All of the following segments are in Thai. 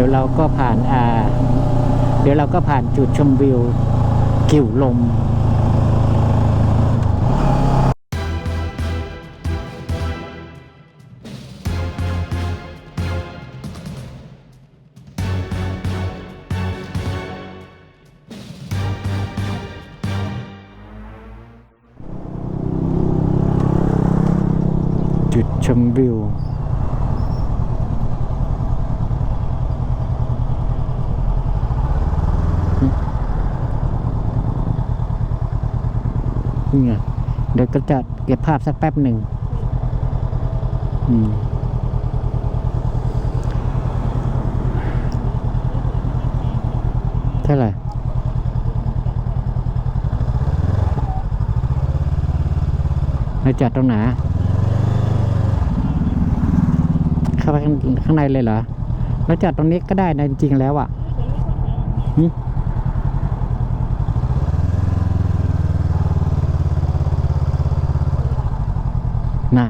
ดี๋ยวเราก็ผ่านอ่าเดี๋ยวเราก็ผ่านจุดชมวิวกิ่วลมจุดชมวิว นี่ไงเดี๋ยวก็จะเก็บภาพสักแป๊บหนึ่งอืมเท่าไหร่เราจอดตรงไหนเข้าไปข้างในเลยเหรอเราจอดตรงนี้ก็ได้นะจริงๆแล้วอะ น่ะ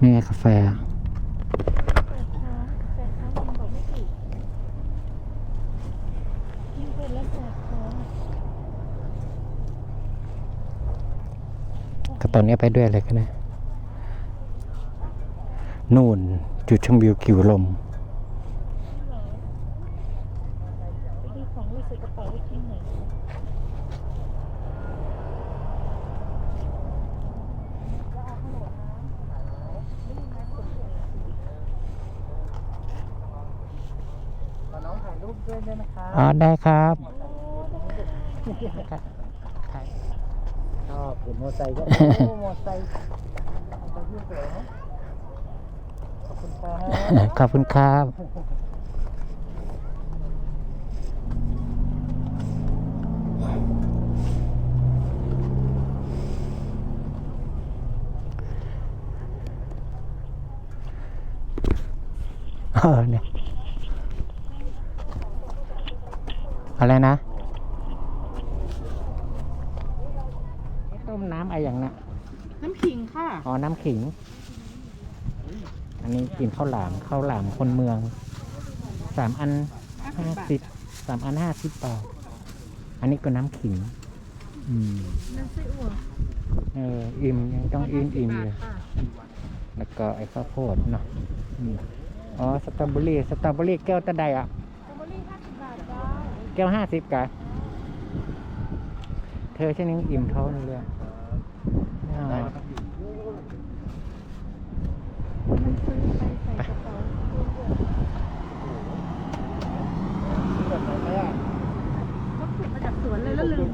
นี่ไงกาแฟก็ตอนนี้ไปด้วยอะไรกันนะ นู่นจุดชมวิวกิวลมน้องถ่ายรูปด้วยได้ไหมครับอ๋อได้ครับชอบเห็นมอไซค์ก็โอ้มอไซค์มอไซค์สวยนะ ขอบคุณครับขอบคุณครับเออเนี่ยอะไรนะต้มน้ำอะไรอย่างน่ะน้ำขิงค่ะ อ๋อ น้ำขิง อันนี้กินข้าวหลามข้าวหลามคนเมืองสามอันห้าสิบสามอันห้าสิบบาทอันนี้ก็น้ำขิง อืมน้ำไส้อั่วเอออิ่มยังต้องอิ่มอิ่มอยู่ค่ะแล้วก็ไอ้ข้าวโพดเนาะอืมอ๋อสตรอเบอรี่สตรอเบอรี่แก้วตะไดอะสตรอเบอรี่ห้าสิบบาทจ้าแก้วห้าสิบกะเธอฉันยังอิ่มท้องเลยอะอ่า ซื้อไปใส่กระเป๋าก็ขุดมาจากสวนเลยแล้วลืมกินนะ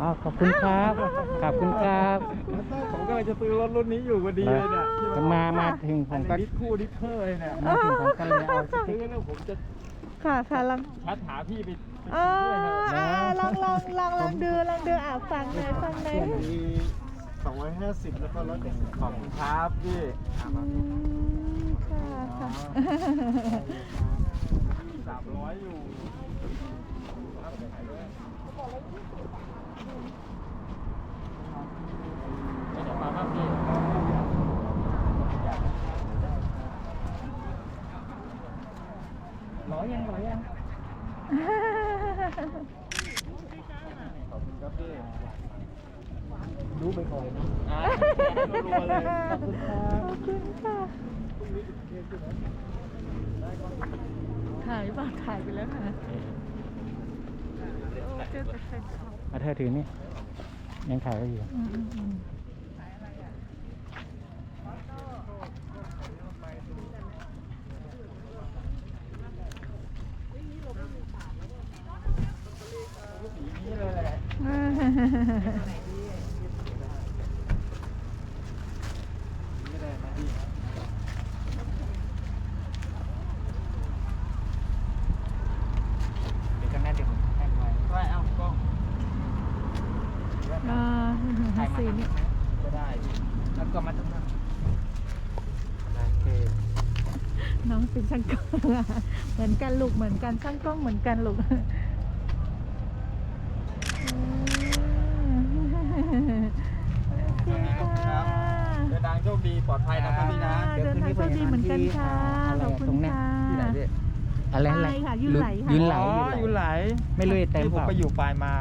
อ๋อขอบคุณครับ ขอบคุณครับผมก็เลยจะซื้อรถรุ่นนี้อยู่พอดีเลยเนี่ยที่มามาถึงผมก็ดิสคู่ดิสเทอร์เลยเนี่ยมาถึงผมก็เลยเอาสซื้ติ๊อกแล้วผมจะค่ะค่ะลองชัดหาพี่ไปไปอ่าด้วยเถอะอ่าลองลองลองลองดูลองดูอะฟังหน่อยฟังหน่อยมี250แล้วก็170ขอบคุณครับพี่อะอืมาพี่มค่ะค่ะสามร้อยอยู่ เดี๋ยวมาบ้างพี่ร้อยยังร้อยยังขอบคุณครับพี่รู้ไปก่อนนะอะรัวๆเลยขอบคุณค่ะถ่ายป่ะถ่ายไปแล้วค่ะโอ้เจอแต่แฟนคลับเอาเธอถือนี่ ยังถ่ายไว้อยู่อืมอืมอืมนี่เลยแหละไม่ เป็นช่างกล้องเหมือนกันลูกเหมือนกันช่างกล้องเหมือนกันลูกเดินทางโชคดีปลอดภัยนะครับพี่นะเดินทางโชคดีเหมือนกันค่ะขอบคุณค่ะอะไรอะไรค่ะยืนไหลค่ะยืนไหลยืนไหลไม่รู้เต็มที่ผมไปอยู่ปลายมา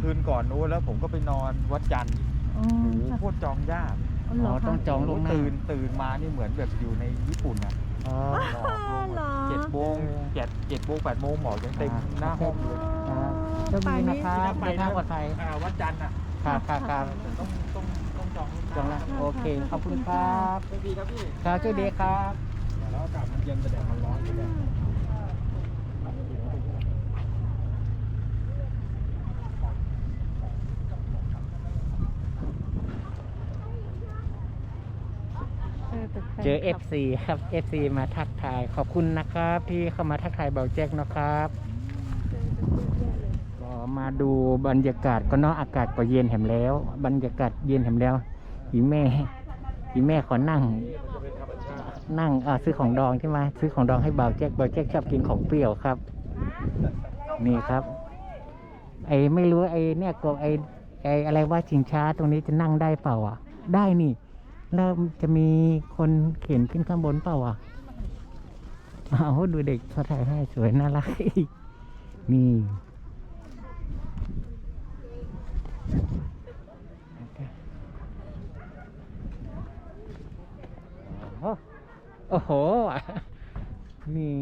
คืนก่อนนู้นแล้วผมก็ไปนอนวัดจันทร์โอ้โหโคตรจองยากอ๋อต้องจองลงหน้าตื่นตื่นมานี่เหมือนแบบอยู่ในญี่ปุ่นอะ อ๋อหมอกลงเหรอเจ็ดโมงเจ็ดเจ็ดโมงแปดโมงหมอกยังเต็มหน้าห้องเลยครับโชคดีนะครับเดินทางปลอดภัยอ่าวัดจันทร์อะครับครับครับแต่ต้องต้องต้องจองล่วงหจองน้าแล้วโอเคขอบคุณครับโชคดีครับพี่ครับโชคดีครับแล้วอากาศมันเย็นแต่แดดมันร้อนอยู่เนี่ย เออแต่แฟนเจอคลับ FC ครับ FC มาทักทายขอบคุณนะครับที่เข้ามาทักทายเบาแจ็คนะครับก็มาดูบรรยากาศก็เนาะอากาศก็เย็นแหมแล้ว บรรยากาศเย็นแหมแล้วอีแม่อีแม่ขอนั่ง นั่งอ่าซื้อของดองใช่ไหมซื้อของดองให้เบาแจ็คเบาแจ็คชอบกินของเปรี้ยวครับ นี่ครับ ไอ้ไม่รู้ไอ้เนี่ยก็ไอ้ไอ้อะไรว่าชิงช้าตรงนี้จะนั่งได้เปล่าอะ ได้นี่ แล้วจะมีคนเข็นขึ้นข้างบนเปล่าอะเอาดูเด็กเขาถ่ายให้สวยน่ารักนี่โอ้โห นี่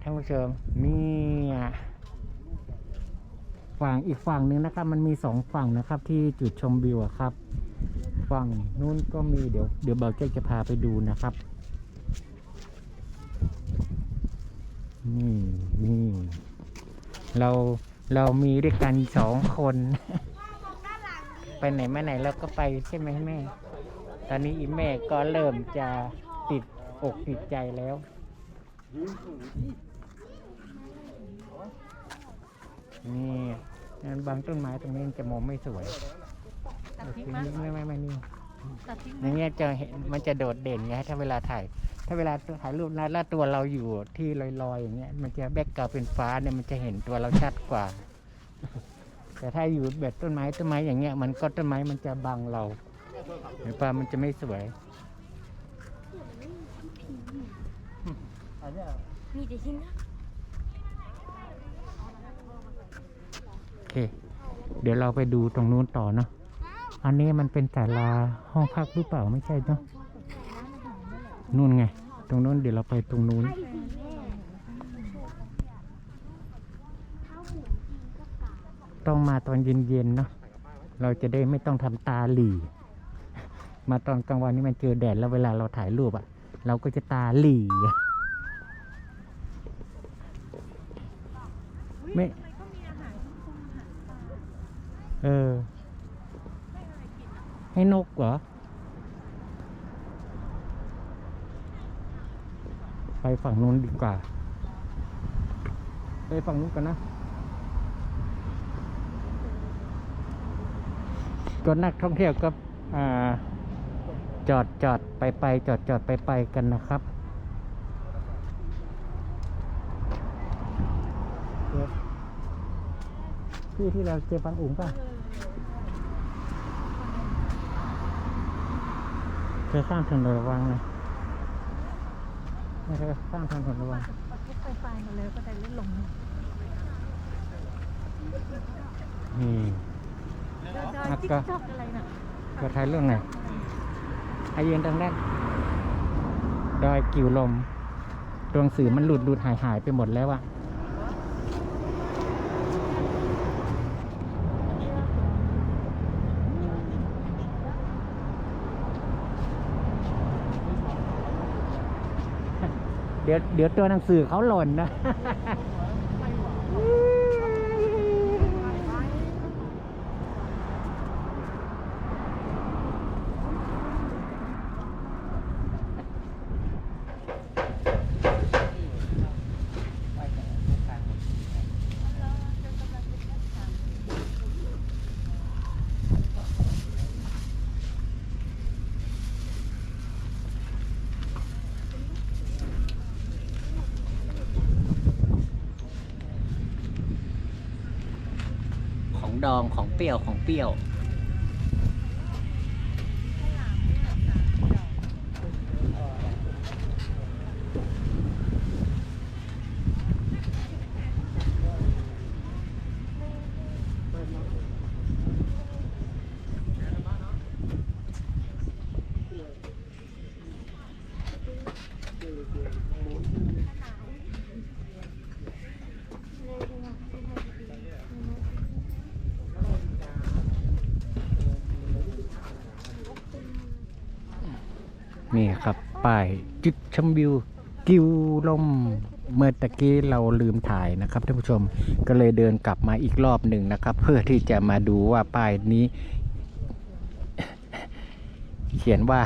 ท่านผู้ชมนี่ฝั่งอีกฝั่งหนึ่งนะครับ มันมีสองฝั่งนะครับ ที่จุดชมวิวครับ ฝั่งนู้นก็มีเดี๋ยวเดี๋ยวเบาเจ๊จะพาไปดูนะครับ นี่นี่เราเรามีด้วยกันสองคน ไปไหนมาไหนเราก็ไปใช่ไหมแม่ ตอนนี้อีแม่ก็เริ่มจะติดอกติดใจแล้วนี่งั้นบางต้นไม้ตรงนี้จะมองไม่สวย ตัดโอทิ้งไหมไม่ไม่ไม่นี่ตัดทิ้งไหมอย่างเงี้ยจะเห็นมันจะโดดเด่นไงถ้าเวลาถ่าย ถ้าเวลาถ่ายรูปนะแล้วตัวเราอยู่ที่ลอยๆอย่างเงี้ยมันจะแบ็กกราวเป็นฟ้าเนี่ยมันจะเห็นตัวเราชัดกว่า แต่ถ้าอยู่แบบต้นไม้ต้นไม้อย่างเงี้ย มันก็ต้นไม้มันจะบังเราหรือป่ามันจะไม่สวยมีแต่ทิ้งนะโอเค เดี๋ยวเราไปดูตรงนู้นต่อเนาะ อันนี้มันเป็นศาลาห้องพักหรือเปล่าไม่ใช่เนาะนู่นไง ตรงนู้นเดี๋ยวเราไปตรงนู้น ต้องมาตอนเย็นๆเนาะเราจะได้ไม่ต้องทำตาหลีมาตอนกลางวันนี่มันเจอแดดแล้วเวลาเราถ่ายรูปอะ่ะ เราก็จะตาหลีไม่เออ ให้นกเหรอ ไปฝั่งนู้นดีกว่า ไปฝั่งนู้นกันนะ ก็นักท่องเที่ยวก็อ่าจอดจอดไปไปจอดจอดไปไปกันนะครับเดี๋ยวที่ที่เราเจอปังอุ๋งป่ะ เธอข้ามถนนระวังนะเธอข้ามถนนระวังเอาทุกไฟไฟมาเลยก็ได้เล่นลงนี่ดอยแล้วติ๊กก็จอกอะไรน่ะก็ถ่ายเรื่องไหนอายืนตรงนั้นดอยกิวลมตัวหนังสือมันหลุดหลุดหายหายไปหมดแล้วอะ เดี๋ยวเดี๋ยวตัวหนังสือเขาหล่นนะ ของ ดองของเปรี้ยวของเปรี้ยว นี่ครับป้ายจุดชมวิวกิวลมเมื่อตะกี้เราลืมถ่ายนะครับท่านผู้ชมก็เลยเดินกลับมาอีกรอบหนึ่งนะครับ เพื่อที่จะมาดูว่าป้ายนี้ เขียนว่า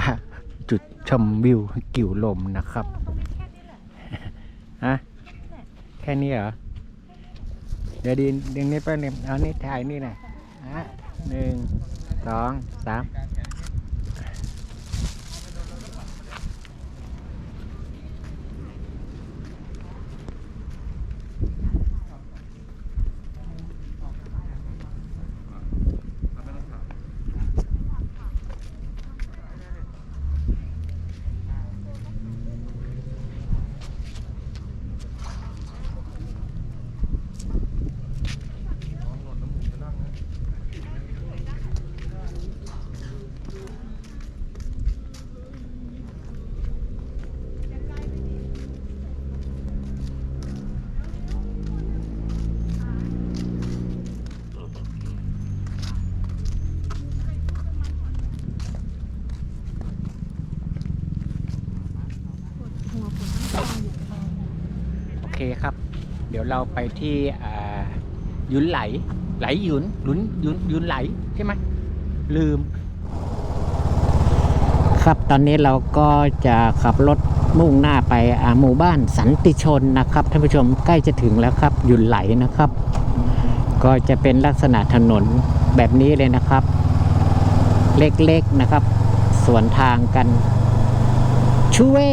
จุดชมวิวกิวลมนะครับฮะแค่นี้เหรอเดี๋ยวดีดึงนี้ไปเนี่ยเอานี่ถ่ายนี่นะฮะหนึ่งสองสามโอเคครับ เดี๋ยวเราไปที่ยุนไหล ไหลยุนหยุนยุนยุนไหลใช่ไหมลืม ครับตอนนี้เราก็จะขับรถมุ่งหน้าไปอาหมู่บ้านสันติชนนะครับท่านผู้ชมใกล้จะถึงแล้วครับหยุนไหลนะครับ ก็จะเป็นลักษณะถนนแบบนี้เลยนะครับ เล็กๆนะครับ สวนทางกันช่วย